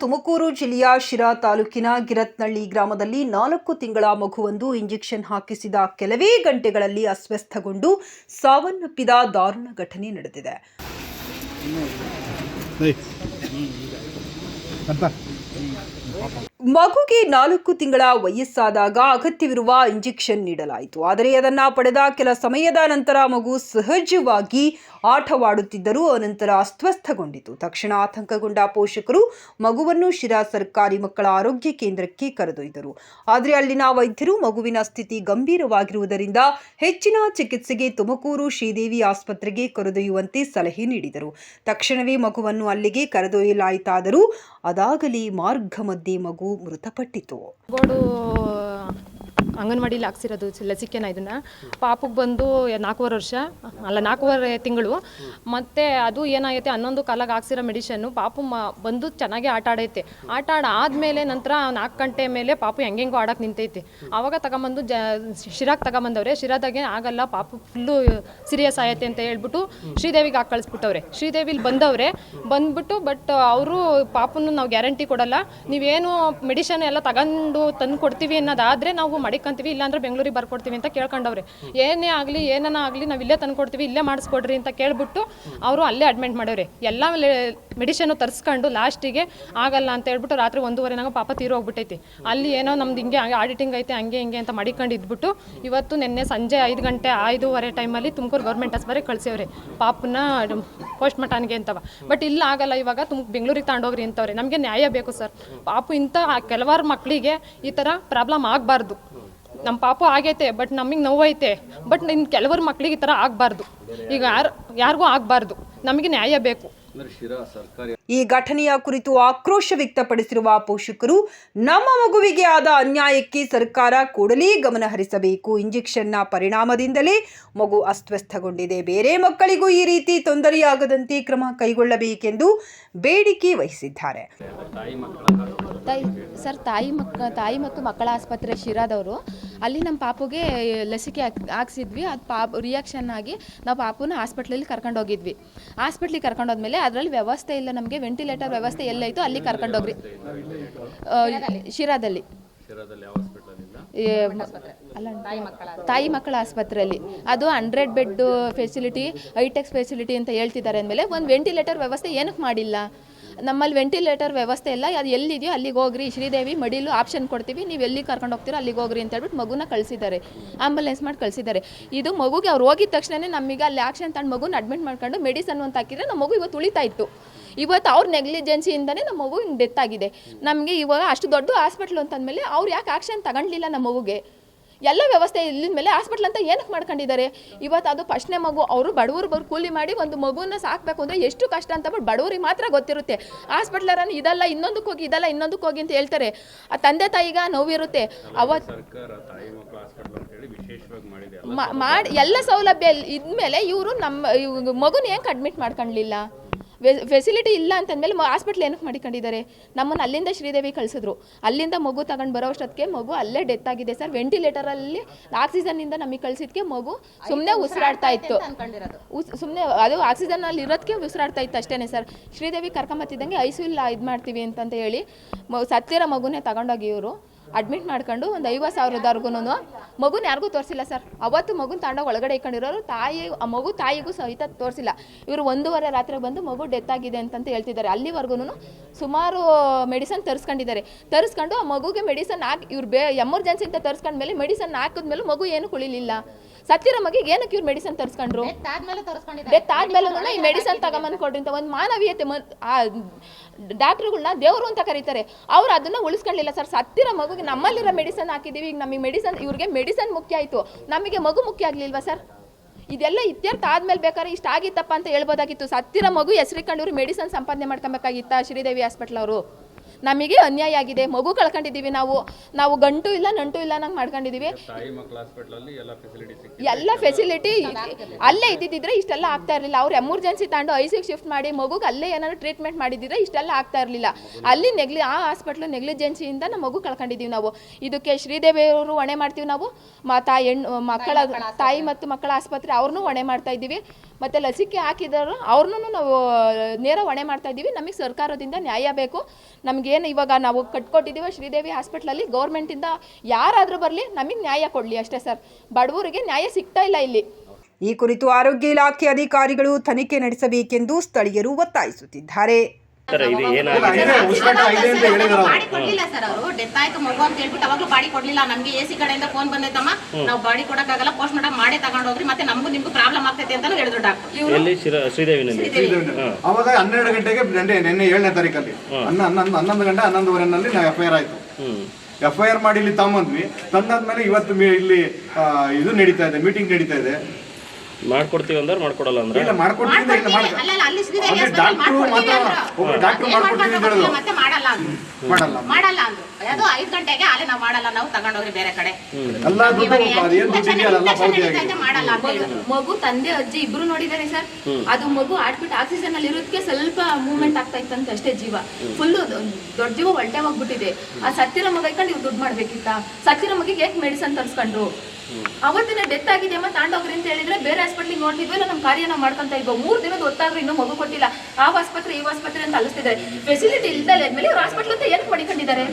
ತುಮಕೂರು ಜಿಲ್ಲೆಯ ಶಿರಾ ತಾಲೂಕಿನ ಗಿರತ್ನಳ್ಳಿ ಗ್ರಾಮದಲ್ಲಿ ನಾಲ್ಕು ತಿಂಗಳ ಮಗುವೊಂದು ಇಂಜೆಕ್ಷನ್ ಹಾಕಿಸಿದ ಕೆಲವೇ ಗಂಟೆಗಳಲ್ಲಿ ಅಸ್ವಸ್ಥಗೊಂಡು ಸಾವನ್ನಪ್ಪಿದ ದಾರುಣ ಘಟನೆ ನಡೆದಿದೆ ಮಗುಗೆ ನಾಲ್ಕು ತಿಂಗಳ ವಯಸ್ಸಾದಾಗ ಅಗತ್ಯವಿರುವ ಇಂಜೆಕ್ಷನ್ ನೀಡಲಾಯಿತು. ಆದರೆ ಅದನ್ನು ಪಡೆದ ಕೆಲ ಸಮಯದ ನಂತರ ಮಗು ಸಹಜವಾಗಿ ಆಟವಾಡುತ್ತಿದ್ದರೂ ಅನಂತರ ಅಸ್ವಸ್ಥಗೊಂಡಿತು. ತಕ್ಷಣ ಆತಂಕಗೊಂಡ ಪೋಷಕರು ಮಗುವನ್ನು ಶಿರಾ ಸರ್ಕಾರಿ ಮಕ್ಕಳ ಆರೋಗ್ಯ ಕೇಂದ್ರಕ್ಕೆ ಕರೆದೊಯ್ದರು. ಆದರೆ ಅಲ್ಲಿನ ವೈದ್ಯರು ಮಗುವಿನ ಸ್ಥಿತಿ ಗಂಭೀರವಾಗಿರುವುದರಿಂದ ಹೆಚ್ಚಿನ ಚಿಕಿತ್ಸೆಗೆ ತುಮಕೂರು ಶ್ರೀದೇವಿ ಆಸ್ಪತ್ರೆಗೆ ಕರೆದೊಯ್ಯುವಂತೆ ಸಲಹೆ ನೀಡಿದರು. ತಕ್ಷಣವೇ ಮಗುವನ್ನು ಅಲ್ಲಿಗೆ ಕರೆದೊಯ್ಯಲಾಯಿತಾದರೂ ಅದಾಗಲೇ ಮಾರ್ಗ ಮಧ್ಯೆ ಮಗು ಮೃತಪಟ್ಟಿತು. ಗೋಡು ಅಂಗನವಾಡಿಲಿ ಹಾಕ್ಸಿರೋದು ಲಸಿಕೆನ ಇದನ್ನು. ಪಾಪಕ್ಕೆ ಬಂದು ನಾಲ್ಕೂವರೆ ವರ್ಷ, ಅಲ್ಲ ನಾಲ್ಕೂವರೆ ತಿಂಗಳು. ಮತ್ತು ಅದು ಏನಾಗೈತೆ, ಹನ್ನೊಂದು ಕಾಲಾಗ ಹಾಕ್ಸಿರೋ ಮೆಡಿಷನ್ನು ಪಾಪು ಬಂದು ಚೆನ್ನಾಗಿ ಆಟ ಆಡೈತೆ. ಆಟ ಆಡ ಆದಮೇಲೆ ನಂತರ ನಾಲ್ಕು ಗಂಟೆ ಮೇಲೆ ಪಾಪು ಹೆಂಗೆಂಗೋ ಆಡಕ್ಕೆ ನಿಂತೈತೆ. ಅವಾಗ ತಗೊಂಬಂದು ಜ ಶಿರಾಗ್ ತಗೊಂಬಂದವ್ರೆ. ಶಿರಾದಾಗೆ ಆಗಲ್ಲ, ಪಾಪು ಫುಲ್ಲು ಸೀರಿಯಸ್ ಆಯತೆ ಅಂತ ಹೇಳ್ಬಿಟ್ಟು ಶ್ರೀದೇವಿಗೆ ಹಾಕಿ ಕಳಿಸ್ಬಿಟ್ಟವ್ರೆ. ಶ್ರೀದೇವಿಲಿ ಬಂದವ್ರೆ. ಬಂದ್ಬಿಟ್ಟು ಬಟ್ ಅವರು ಪಾಪನ್ನು ನಾವು ಗ್ಯಾರಂಟಿ ಕೊಡಲ್ಲ. ನೀವೇನು ಮೆಡಿಷನ್ ಎಲ್ಲ ತಗೊಂಡು ತಂದು ಕೊಡ್ತೀವಿ ಅನ್ನೋದಾದರೆ ನಾವು ಮಡಿಕಂತೀವಿ, ಇಲ್ಲಾಂದ್ರೆ ಬೆಂಗಳೂರಿಗೆ ಬರ್ಕೊಡ್ತೀವಿ ಅಂತ ಕೇಳ್ಕೊಂಡವ್ರೆ. ಏನೇ ಆಗಲಿ, ಏನನ ಆಗಲಿ, ನಾವು ಇಲ್ಲೇ ತಂದ್ಕೊಡ್ತೀವಿ ಇಲ್ಲೇ ಮಾಡಿಸ್ಕೊಡ್ರಿ ಅಂತ ಕೇಳ್ಬಿಟ್ಟು ಅವರು ಅಲ್ಲೇ ಅಡ್ಮಿಟ್ ಮಾಡವ್ರೆ. ಎಲ್ಲ ಮೆಡಿಷನ್ನು ತರಿಸ್ಕೊಂಡು ಲಾಸ್ಟಿಗೆ ಆಗಲ್ಲ ಅಂತ ಹೇಳ್ಬಿಟ್ಟು ರಾತ್ರಿ ಒಂದೂವರೆನಾಗ ಪಾಪ ತೀರೋಗ್ಬಿಟ್ಟೈತಿ ಅಲ್ಲಿ ಏನೋ ನಮ್ದು ಹಿಂಗೆ ಆಡಿಟಿಂಗ್ ಐತೆ, ಹಂಗೆ ಹಿಂಗೆ ಅಂತ ಮಡಿಕೊಂಡು ಇದ್ಬಿಟ್ಟು ಇವತ್ತು ನಿನ್ನೆ ಸಂಜೆ ಐದು ಗಂಟೆ, ಐದೂವರೆ ಟೈಮಲ್ಲಿ ತುಮಕೂರು ಗೌರ್ಮೆಂಟ್ ಆಸ್ಪತ್ರೆಗೆ ಕಳ್ಸೇವ್ರೆ. ಪಾಪನ ಪೋಸ್ಟ್ ಮಟಾನ್ಗೆ ಅಂತವ. ಬಟ್ ಇಲ್ಲ ಆಗಲ್ಲ ಇವಾಗ, ತುಮ್, ಬೆಂಗಳೂರಿಗೆ ತಗೊಂಡೋಗ್ರಿ ಅಂತವ್ರೆ. ನಮಗೆ ನ್ಯಾಯ ಬೇಕು ಸರ್. ಪಾಪು ಇಂಥ ಕೆಲವಾರು ಮಕ್ಕಳಿಗೆ ಈ ಥರ ಪ್ರಾಬ್ಲಮ್ ಆಗಬಾರ್ದು. ನಮ್ಮ ಪಾಪು ಆಗೈತೆ ಬಟ್ ನಮಗೆ ನೋವೈತೆ. ಬಟ್ ಇನ್ನು ಕೆಲವರು ಮಕ್ಕಳಿಗೆ ಈ ಥರ ಆಗಬಾರ್ದು. ಈಗ ಯಾರು ಯಾರಿಗೂ ಆಗಬಾರ್ದು. ನಮಗೆ ನ್ಯಾಯ ಬೇಕು. ಈ ಘಟನೆಯ ಕುರಿತು ಆಕ್ರೋಶ ವ್ಯಕ್ತಪಡಿಸಿರುವ ಪೋಷಕರು ನಮ್ಮ ಮಗುವಿಗೆ ಆದ ಅನ್ಯಾಯಕ್ಕೆ ಸರ್ಕಾರ ಕೂಡಲೇ ಗಮನ ಹರಿಸಬೇಕು. ಇಂಜೆಕ್ಷನ್ನ ಪರಿಣಾಮದಿಂದಲೇ ಮಗು ಅಸ್ವಸ್ಥಗೊಂಡಿದೆ. ಬೇರೆ ಮಕ್ಕಳಿಗೂ ಈ ರೀತಿ ತೊಂದರೆಯಾಗದಂತೆ ಕ್ರಮ ಕೈಗೊಳ್ಳಬೇಕೆಂದು ಬೇಡಿಕೆ ವಹಿಸಿದ್ದಾರೆ. ತಾಯಿ ಸರ್ ತಾಯಿ ಮಕ್ಕ ತಾಯಿ ಮತ್ತು ಮಕ್ಕಳ ಆಸ್ಪತ್ರೆ ಶಿರಾದವರು. ಅಲ್ಲಿ ನಮ್ಮ ಪಾಪುಗೆ ಲಸಿಕೆ ಹಾಕ್ ಹಾಕ್ಸಿದ್ವಿ. ಅದು ಪಾಪ ರಿಯಾಕ್ಷನ್ ಆಗಿ ನಾವು ಪಾಪುನ ಹಾಸ್ಪಿಟ್ಲಲ್ಲಿ ಕರ್ಕೊಂಡು ಹೋಗಿದ್ವಿ. ಹಾಸ್ಪಿಟ್ಲಿಗೆ ಕರ್ಕೊಂಡು ಹೋದ್ಮೇಲೆ ಅದರಲ್ಲಿ ವ್ಯವಸ್ಥೆ ಇಲ್ಲ ನಮಗೆ. ವೆಂಟಿಲೇಟರ್ ವ್ಯವಸ್ಥೆ ಎಲ್ಲೈತು ಅಲ್ಲಿ ಕರ್ಕೊಂಡೋಗ್ರಿ ಹೋಗ್ರಿ. ಶಿರಾದಲ್ಲಿ. ತಾಯಿ ಮಕ್ಕಳ ಆಸ್ಪತ್ರೆಯಲ್ಲಿ. ಅದು hundred bed facility hitechs facility ಅಂತ ಹೇಳ್ತಿದ್ದಾರೆ ಅಂದಮೇಲೆ ಒಂದು ವೆಂಟಿಲೇಟರ್ ವ್ಯವಸ್ಥೆ ಏನಕ್ಕೆ ಮಾಡಿಲ್ಲ? ನಮ್ಮಲ್ಲಿ ವೆಂಟಿಲೇಟರ್ ವ್ಯವಸ್ಥೆ ಇಲ್ಲ. ಅದು ಎಲ್ಲಿದೆಯೋ ಅಲ್ಲಿಗೆ ಹೋಗ್ರಿ. ಶ್ರೀದೇವಿ ಮಡಿಲು ಆಪ್ಷನ್ ಕೊಡ್ತೀವಿ. ನೀವು ಎಲ್ಲಿ ಕರ್ಕೊಂಡು ಹೋಗ್ತೀರೋ ಅಲ್ಲಿಗೆ ಹೋಗ್ರಿ ಅಂತ ಹೇಳ್ಬಿಟ್ಟು ಮಗುನ ಕಳಿಸಿದ್ದಾರೆ. ಆಂಬುಲೆನ್ಸ್ ಮಾಡಿ ಕಳಿಸಿದ್ದಾರೆ. ಇದು ಮಗುಗೆ ಅವ್ರು ಹೋಗಿದ ತಕ್ಷಣನೇ ನಮಗೆ ಅಲ್ಲಿ ಆಕ್ಷನ್ ತಗೊಂಡು ಮಗುನ ಅಡ್ಮಿಟ್ ಮಾಡ್ಕೊಂಡು ಮೆಡಿಸನ್ ಅಂತ ಹಾಕಿದ್ರೆ ನಮ್ಮ ಮಗು ಇವತ್ತು ಉಳಿತಾ ಇತ್ತು. ಇವತ್ತು ಅವ್ರ ನೆಗ್ಲಿಜೆನ್ಸಿಯಿಂದನೇ ನಮ್ಮ ಮಗು ಡೆತ್ ಆಗಿದೆ. ನಮಗೆ ಇವಾಗ ಅಷ್ಟು ದೊಡ್ಡ ಹಾಸ್ಪಿಟ್ಲು ಅಂತಂದಮೇಲೆ ಅವ್ರು ಯಾಕೆ ಆಕ್ಷನ್ ತಗೊಂಡ್ಲಿಲ್ಲ ನಮ್ಮ ಮಗುಗೆ? ಎಲ್ಲ ವ್ಯವಸ್ಥೆ ಇಲ್ಲಿದ ಮೇಲೆ ಹಾಸ್ಪಿಟ್ಲ್ ಅಂತ ಏನಕ್ಕೆ ಮಾಡ್ಕೊಂಡಿದ್ದಾರೆ? ಇವತ್ತು ಅದು ಫಸ್ಟ್ನೇ ಮಗು ಅವರು ಬಡವರು ಬರ್ ಕೂಲಿ ಮಾಡಿ ಒಂದು ಮಗುನ ಸಾಕಬೇಕು ಅಂದರೆ ಎಷ್ಟು ಕಷ್ಟ ಅಂತ ಬಟ್ ಬಡವರಿಗೆ ಮಾತ್ರ ಗೊತ್ತಿರುತ್ತೆ. ಹಾಸ್ಪಿಟ್ಲರನ್ನು ಇದಲ್ಲ ಇನ್ನೊಂದಕ್ಕೆ ಹೋಗಿ ಇದಲ್ಲ ಇನ್ನೊಂದಕ್ಕೆ ಹೋಗಿ ಅಂತ ಹೇಳ್ತಾರೆ. ಆ ತಂದೆ ತಾಯಿಗ ನೋವಿರುತ್ತೆ. ಅವತ್ತು ಮಾಡಿ ಎಲ್ಲ ಸೌಲಭ್ಯ ಇದ್ಮೇಲೆ ಇವರು ನಮ್ಮ ಮಗುನ ಏನು ಅಡ್ಮಿಟ್ ಮಾಡ್ಕೊಳ್ಳಿಲ್ಲ ಫೆಸಿಲಿಟಿ ಇಲ್ಲ ಅಂತಂದಮೇಲೆ ಹಾಸ್ಪಿಟ್ಲ್ ಏನಕ್ಕೆ ಮಾಡಿಕೊಂಡಿದ್ದಾರೆ? ನಮ್ಮನ್ನು ಅಲ್ಲಿಂದ ಶ್ರೀದೇವಿ ಕಳಿಸಿದ್ರು. ಅಲ್ಲಿಂದ ಮಗು ತಗೊಂಡು ಬರೋ ಅಷ್ಟೊತ್ತಿಗೆ ಮಗು ಅಲ್ಲೇ ಡೆತ್ ಆಗಿದೆ ಸರ್. ವೆಂಟಿಲೇಟರಲ್ಲಿ ಆಕ್ಸಿಜನ್ನಿಂದ ನಮಗೆ ಕಳಿಸಿದ್ಕೆ ಮಗು ಸುಮ್ಮನೆ ಉಸಿರಾಡ್ತಾ ಇತ್ತು. ಸುಮ್ಮನೆ ಅದು ಆಕ್ಸಿಜನ್ ಅಲ್ಲಿ ಇರೋದಕ್ಕೆ ಉಸಿರಾಡ್ತಾ ಇತ್ತು ಅಷ್ಟೇ ಸರ್. ಶ್ರೀದೇವಿ ಕರ್ಕೊಂಬತ್ತಿದ್ದಂಗೆ ಐಸು ಇಲ್ಲ ಇದು ಮಾಡ್ತೀವಿ ಅಂತಂತ ಹೇಳಿ ಮ ಸತ್ತಿರೋ ಮಗುನೇ ತಗೊಂಡೋಗಿ ಇವರು. ಅಡ್ಮಿಟ್ ಮಾಡ್ಕೊಂಡು ಒಂದು ಐವತ್ತು ಸಾವಿರದವರೆಗೂ ಮಗುನ ಯಾರಿಗೂ ತೋರಿಸಿಲ್ಲ ಸರ್ ಅವತ್ತು ಮಗುನ ತಗೊಂಡೋಗಿ ಒಳಗಡೆ ಇಟ್ಕೊಂಡಿರೋರು ತಾಯಿ ಆ ಮಗು ತಾಯಿಗೂ ಸಹಿತ ತೋರಿಸಿಲ್ಲ. ಇವರು ಒಂದೂವರೆ ರಾತ್ರಿ ಬಂದು ಮಗು ಡೆತ್ ಆಗಿದೆ ಅಂತಂತ ಹೇಳ್ತಿದ್ದಾರೆ. ಅಲ್ಲಿವರೆಗೂ ಸುಮಾರು ಮೆಡಿಸನ್ ತರಿಸ್ಕೊಂಡಿದ್ದಾರೆ. ತರಿಸ್ಕೊಂಡು ಆ ಮಗುಗೆ ಮೆಡಿಸನ್ ಹಾಕಿ ಇವ್ರು ಬೇ ಎಮರ್ಜೆನ್ಸಿ ಅಂತ ತರಿಸ್ಕೊಂಡ್ಮೇಲೆ ಮೆಡಿಸನ್ ಹಾಕಿದ್ಮೇಲೆ ಮಗು ಏನು ಕುಳಿಲಿಲ್ಲ. ಸತ್ತಿರೋ ಮಗಿಗೆ ಏನಕ್ಕೆ ಇವ್ರು ಮೆಡಿಸನ್ ತರಿಸ್ಕೊಂಡ್ರು? ಡೆತ್ ಆದ್ಮೇಲೆ ಈ ಮೆಡಿಸನ್ ತಗೊಂಬಂದು ಕೊಡ್ರಿ ಅಂತ ಒಂದು ಮಾನವೀಯತೆ ಡಾಕ್ಟ್ರುಗಳನ್ನ ದೇವರು ಅಂತ ಕರೀತಾರೆ. ಅವ್ರು ಅದನ್ನ ಉಳಿಸ್ಕೊಂಡಿಲ್ಲ ಸರ್ ಸತ್ತಿರೋ ಮಗುಗೆ ನಮ್ಮಲ್ಲಿರೋ ಮೆಡಿಸನ್ ಹಾಕಿದೀವಿ, ಈಗ ನಮಗೆ ಮೆಡಿಸನ್ ಇವ್ರಿಗೆ ಮೆಡಿಸನ್ ಮುಖ್ಯ ಆಯಿತು. ನಮಗೆ ಮಗು ಮುಖ್ಯ ಆಗಲಿಲ್ವಾ ಸರ್? ಇದೆಲ್ಲ ಇತ್ಯರ್ಥ ಆದ್ಮೇಲೆ ಬೇಕಾದ್ರೆ ಇಷ್ಟ ಆಗಿತ್ತಪ್ಪ ಅಂತ ಹೇಳ್ಬೋದಾಗಿತ್ತು. ಸತ್ತಿರ ಮಗು ಹೆಸರಿಕೊಂಡು ಮೆಡಿಸನ್ ಸಂಪಾದನೆ ಮಾಡ್ಕೊಬೇಕಾಗಿತ್ತ ಶ್ರೀದೇವಿ ಹಾಸ್ಪಿಟ್ಲ್ ಅವರು? ನಮಗೆ ಅನ್ಯಾಯ ಆಗಿದೆ ಮಗು ಕಳ್ಕೊಂಡಿದ್ದೀವಿ ನಾವು ನಾವು ಗಂಟು ಇಲ್ಲ ನಂಟು ಇಲ್ಲ ನಂಗೆ ಮಾಡ್ಕೊಂಡಿದ್ದೀವಿ. ಎಲ್ಲ ಫೆಸಿಲಿಟಿ ಅಲ್ಲೇ ಇದ್ದಿದ್ರೆ ಇಷ್ಟೆಲ್ಲ ಆಗ್ತಾ ಇರಲಿಲ್ಲ. ಅವ್ರು ಎಮರ್ಜೆನ್ಸಿ ತಗೊಂಡು ಐಸಿಗೆ ಶಿಫ್ಟ್ ಮಾಡಿ ಮಗುಗೆ ಅಲ್ಲೇ ಏನಾದ್ರು ಟ್ರೀಟ್ಮೆಂಟ್ ಮಾಡಿದ್ರೆ ಇಷ್ಟೆಲ್ಲ ಆಗ್ತಾ ಇರಲಿಲ್ಲ. ಅಲ್ಲಿ ನೆಗ್ಲಿ ಆ ಹಾಸ್ಪಿಟ್ಲು ನೆಗ್ಲಿಜೆನ್ಸಿಯಿಂದ ನಮ್ಮ ಮಗು ಕಳ್ಕೊಂಡಿದ್ದೀವಿ ನಾವು. ಇದಕ್ಕೆ ಶ್ರೀದೇವಿ ಅವರು ಹೊಣೆ ಮಾಡ್ತೀವಿ ನಾವು. ಮಾತಾ ತಾಯಿ ಹೆಣ್ಣು ಮಕ್ಕಳ ತಾಯಿ ಮತ್ತು ಮಕ್ಕಳ ಆಸ್ಪತ್ರೆ ಅವ್ರನ್ನೂ ಹೊಣೆ ಮಾಡ್ತಾ ಇದ್ದೀವಿ. ಮತ್ತು ಲಸಿಕೆ ಹಾಕಿದವರು ಅವ್ರನ್ನೂ ನಾವು ನೇರ ಹೊಣೆ ಮಾಡ್ತಾ ಇದ್ದೀವಿ. ನಮಗೆ ಸರ್ಕಾರದಿಂದ ನ್ಯಾಯ ಬೇಕು. ನಮಗೆ ನಮಗೇನು ಇವಾಗ ನಾವು ಕಟ್ಕೊಟ್ಟಿದ್ದೀವಿ ಶ್ರೀದೇವಿ ಹಾಸ್ಪಿಟ್ಲಲ್ಲಿ, ಗೌರ್ಮೆಂಟಿಂದ ಯಾರಾದರೂ ಬರಲಿ, ನಮಗೆ ನ್ಯಾಯ ಕೊಡಲಿ ಅಷ್ಟೇ ಸರ್. ಬಡವರಿಗೆ ನ್ಯಾಯ ಸಿಗ್ತಾ ಇಲ್ಲ ಇಲ್ಲಿ. ಈ ಕುರಿತು ಆರೋಗ್ಯ ಇಲಾಖೆ ಅಧಿಕಾರಿಗಳು ತನಿಖೆ ನಡೆಸಬೇಕೆಂದು ಸ್ಥಳೀಯರು ಒತ್ತಾಯಿಸುತ್ತಿದ್ದಾರೆ. ಸರ್ ಇದು ಏನಾಗಿದೆ. ಬಾಡಿ ಸರ್ ಅವರು. ಡೆತ್ ಆಯ್ತು ಮಗು ಅಂತ ಹೇಳ್ಬಿಟ್ಟು ಅವಾಗ್ಲೂ ಬಾಡಿ ಕೊಡ್ಲಿಲ್ಲ. ನಮ್ಗೆ ಎ ಸಿ ಕಡೆಯಿಂದ ಫೋನ್ ಬಂದೈತಮ್ಮ. ನಾವು ಬಾಡಿ ಕೊಡಕ್ಕಾಗಲ್ಲ ಪೋಸ್ಟ್ ಮಾರ್ಟಮ್ ಮಾಡೇ ತಗೊಂಡ್ ಹೋಗ್ರಿ ಮತ್ತೆ ನಮಗೂ ನಿಮ್ಗೂ ಪ್ರಾಬ್ಲಮ್ ಆಗ್ತೈತೆ ಅಂತ ಹೇಳಿದ್ರು ಡಾಕ್ಟರ್ ಎಲ್ಲಿ? ಶಿರ ಶ್ರೀದೇವಿನಲ್ಲಿ. ಅವಾಗ ಹನ್ನೆರಡು ಗಂಟೆಗೆ ನೆನ್ನೆ ನಿನ್ನೆ ಏಳನೇ ತಾರೀಕಲ್ಲಿ. ಹನ್ನ ಹನ್ನೊಂದು ಹನ್ನೊಂದು ಗಂಟೆ ಹನ್ನೊಂದುವರೆನಲ್ಲಿ ನಾವು ಎಫ್ ಐ ಆರ್ ಆಯ್ತು. ಹ್ಮ್. ಎಫ್ ಐ ಆರ್ ಮಾಡಿ ಇಲ್ಲಿ ತಗೊಂಬಂದ್ವಿ ತಂದಾದ್ಮೇಲೆ ಇವತ್ತು ಮಿ- ಇಲ್ಲಿ ಆ, ಇದು ನಡೀತಾ ಇದೆ ಮೀಟಿಂಗ್ ನಡೀತಾ ಇದೆ. ಮಾಡ್ಕೊಡ್ತೀವಿ ಅಂದ್ರೆ ಮಾಡ್ಕೊಡಲ್ಲ ಅಂದ್ರೆ? ಇಲ್ಲ ಮಾಡ್ಕೊಡ್ತೀನಿ ಇಲ್ಲ ಮಾಡ್ಕೊಡ್ತೀವಿ. ಮಾಡ್ಕ ಅಲ್ಲಲ್ಲ ಅಲ್ಲಿ ಶ್ರೀದೇವಿ ಅಂದ್ರೆ ಡಾಕ್ಟ್ರು ಮಾಡ್ಕೊಡ್ತೀವಿ ಮಾತ್ರ ಅಂದ್ರು. ಒಬ್ರು ಡಾಕ್ಟ್ರು ಮಾಡ್ಕೊಡ್ತೀನಿ ಅಂತ ಮಾಡ್ಕೊಡ್ತೀವಿ ಹೇಳಿದ್ರು ಮತ್ತೆ ಮಾಡಲ್ಲ ಅಂದ್ರು. ಮಾಡಲ್ಲ ಮಾಡಲ್ಲ ಅಂದ್ರು. ಅದು ಐದ್ ಗಂಟೆಗೆ ಅಲ್ಲೇ ನಾವು ಮಾಡಲ್ಲ ನಾವು ತಗೊಂಡೋಗ್ರಿ ಬೇರೆ ಕಡೆ. ಎಲ್ಲ ದುಡ್ಡು ಅದೇನ್ ದುಡ್ಡು ಇದೆಯಲ್ಲ ಎಲ್ಲ ಪಾವತಿ ಮಾಡಲ್ಲ ಅಂತ ಹೇಳಿದ್ರು ಮಗು ತಂದೆ ಅಜ್ಜಿ ಇಬ್ರು ನೋಡಿದಾರೆ ಸರ್. ಅದು ಮಗು ಆಡ್ಬಿಟ್ಟು ಆಕ್ಸಿಜನ್ ಅಲ್ಲಿ ಇರೋದಕ್ಕೆ ಸ್ವಲ್ಪ ಮೂವ್ಮೆಂಟ್ ಆಗ್ತಾ ಇತ್ತಂತ ಅಷ್ಟೇ ಜೀವ. ಫುಲ್ ದೊಡ್ಡ ಜೀವ ಹೊಲ್ಟೆ ಹೋಗ್ಬಿಟ್ಟಿದೆ. ಆ ಸತ್ತಿರೋ ಮಗ ಇಟ್ಕೊಂಡು ಇವ್ರು ದುಡ್ಡು ಮಾಡ್ಬೇಕಿತ್ತ? ಸತ್ತಿರೋ ಮಗಿಗೆ ಹೇಗೆ ಮೆಡಿಸನ್ ತರಿಸ್ಕೊಂಡ್ರು? ಅವತ್ತಿನ ಡೆತ್ ಆಗಿದೆ ಅಮ್ಮ, ತಾಂಡೋಗ್ರಿ ಅಂತ ಹೇಳಿದ್ರೆ ಬೇರೆ ಹಾಸ್ಪಿಟ್ಲಿಗೆ ನೋಡ್ತಿದ್ವಿ, ಇಲ್ಲ ನಮ್ಮ ಕಾರ್ಯನ ಮಾಡ್ಕೊಂತ ಇದ್ವು. ಮೂರ್ ದಿನದ ಹೊತ್ತಾದ್ರೂ ಇನ್ನೂ ಮಗು ಕೊಟ್ಟಿಲ್ಲ. ಆ ಆಸ್ಪತ್ರೆ, ಈ ಆಸ್ಪತ್ರೆ ಅಂತ ಅಲಿಸ್ತಿದ್ದಾರೆ. ಫೆಸಿಲಿಟಿ ಇಲ್ದಲೆ ಆದ್ಮೇಲೆ ಇವ್ರು ಹಾಸ್ಪಿಟ್ಲ್ ಅಂತ ಏನ್ ಮಡಿಕೊಂಡಿದ್ದಾರೆ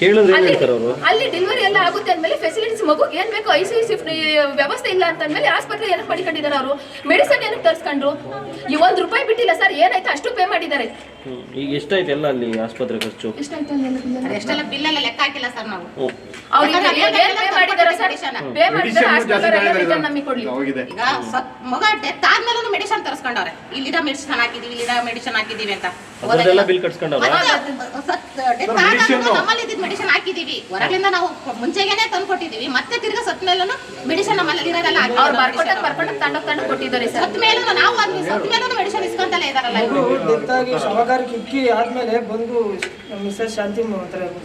ಕೇಳಿದ್ರೆ ಏನ್ ಅಲ್ಲಿ ಹೇಳ್ತಾರೆ ಅವರು? ಅಲ್ಲಿ ಡೆಲಿವರಿ ಎಲ್ಲ ಆಗುತ್ತೆ ಅಂದ್ಮೇಲೆ ಫೆಸಿಲಿಟೀಸ್ ಮಗು ಏನ್ ಬೇಕು ಐ ಸಿ ಶಿಫ್ಟ್ ವ್ಯವಸ್ಥೆ ಇಲ್ಲ ಅಂತ ಅಂದ್ಮೇಲೆ ಆಸ್ಪತ್ರೆ ಏನಕ್ಕೆ ಪಡ್ಕೊಂಡಿದ್ದಾರೆ ಅವರು. ಮೆಡಿಸನ್ ಏನಕ್ಕೆ ತರಿಸ್ಕೊಂಡ್ರು. ಈ ಒಂದ್ ರೂಪಾಯಿ ಬಿಟ್ಟಿಲ್ಲ ಸರ್ ಏನಾಯ್ತು? ಅಷ್ಟು ಪೇ ಮಾಡಿದ್ದಾರೆ. ಈಗ ಎಷ್ಟಾಯ್ತು ಎಲ್ಲ ಅಲ್ಲಿ ಆಸ್ಪತ್ರೆ ಖರ್ಚು? ಎಷ್ಟಾಯ್ತು ಬಿಲ್ ಎಲ್ಲ? ಲೆಕ್ಕ ಹಾಕಿಲ್ಲ ಸರ್ ನಾವು. ಅವ್ರಿಗೆ ಏನ್ ಪೇ ಮಾಡಿದಾರೆ ಸರ್? ಪೇ ಮಾಡಿದ್ರೆ ಮೆಡಿಸಿನ್ ಜಾಸ್ತಿ ಆಸ್ಪತ್ರೆ ತಗೊಂಡಿದ್ದಾರೆ. ನಮಗೆ ಕೊಡ್ಲಿ. ಹೋಗಿದೆ ಈಗ ಸತ್ ಮಗ ಡೆತ್ ಆದ್ಮೇಲೂ ಮೆಡಿಸಿನ್ ತರಿಸ್ಕೊಂಡವ್ರೆ. ಇಲ್ಲಿದ ಮೆಡಿಸಿನ್ ಹಾಕಿದೀವಿ ಇಲ್ಲಿದ ಮೆಡಿಸಿನ್ ಹಾಕಿದೀವಿ ಅಂತ. ಅದರದ್ದೆಲ್ಲ ಬಿಲ್ ಕಟ್ಸ್ಕೊಂಡವ್ರ? ಡೆತ್ medicine- ನಮ್ಮಲ್ಲಿ ಮೆಡಿಸಿನ್ ಹಾಕಿದೀವಿ. ಹೊರಗಿಂದ ನಾವು ಮುಂಚೆಗೆನೆ ತಂದು ಕೊಟ್ಟಿದೀವಿ. ಮತ್ತೆ ತಿರ್ಗಾ ಸತ್ ಮೇಲೂ ಮೆಡಿಸಿನ್ ನಮ್ಮಲ್ಲಿ ಇರೋದಲ್ಲ ಅವ್ರು ಬರ್ಕೊಂಡಂಗ್ ತಂಡಕ್ ತಂಡ ಕೊಟ್ಟಿದ್ದಾರೆ ಸರ್. ಸತ್ ಮೇಲೂ ನಾವು ಅದ್ನ ಸತ್ ಮೇಲೂ ಮೆಡಿಸಿನ್ ಇಸ್ಕೊಂತಲೇ ಇದಾರಲ್ಲ ಡೆತ್ ಆಗಿ ಇಕ್ಕಿ ಆದ್ಮೇಲೆ ಬಂದು ಮಿಸ್ಸಸ್ ಶಾಂತಿ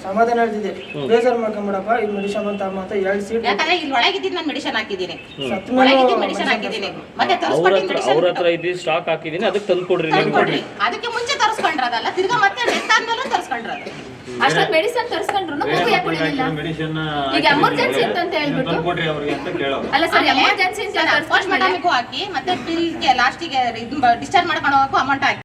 ಸಮಾಧಾನ ಹೇಳ್ತಿದ್ದೆ. ಬೇಜಾರ್ ಮಾಡ್ಕೊಂಬಿಡಪ್ಪ ಈ ಮೆಡಿಸನ್ ಅಂತ ಅಂತ ಎರಡು ಸೀಟ್ ಯಾಕಂದ್ರೆ ಇಲ್ಲಿ ಒಳಗಿದ್ದೀನಿ ನಾನು ಮೆಡಿಸಿನ್ ಹಾಕಿದ್ದೀನಿ. ಸತ್ ಮೇಲೆ ಒಳಗಿದ್ದಿದ್ ಮೆಡಿಸಿನ್ ಹಾಕಿದ್ದೀನಿ. ಮತ್ತೆ ಅವ್ರ ತರಿಸ್ಕೊಟ್ಟಿದ್ ಹತ್ರ ಅವ್ರ ಹತ್ರ ಇದ್ದು ಸ್ಟಾಕ್ ಹಾಕಿದೀನಿ ಅದಕ್ಕೆ ತಂದು ಕೊಡ್ರಿ ಅದಕ್ಕೆ ಮುಂಚೆ ತರಿಸ್ಕೊಂಡ್ರದಲ್ಲ ತಿರ್ಗಾ ಮತ್ತೆ ಡೆತ್ ಆದ್ಮೇಲೂ ತರಿಸ್ಕೊಂಡ್ರದು ಅಷ್ಟೊಂದು ಮೆಡಿಸನ್ ತರಿಸ್ಕೊಂಡ್ರು ಮಗು ಯಾಕೆ ಉಳಿಲಿಲ್ಲ ಈಗ ಎಮರ್ಜೆನ್ಸಿ ಇತ್ತು ಅಂತ ಹೇಳ್ಬಿಟ್ಟು ಅಲ್ಲ ಸರ್ ಎಮರ್ಜೆನ್ಸಿ ಅಂತ ಫಸ್ಟ್ ಮಾರ್ಟಮಿಗೂ ಹಾಕಿ ಮತ್ತೆ ಬಿಲ್ಗೆ ಲಾಸ್ಟಿಗೆ ಡಿಸ್ಚಾರ್ಜ್ ಮಾಡ್ಕೊಂಡು ಹೋಗಕ್ಕೂ ಅಮೌಂಟ್ ಹಾಕಿ.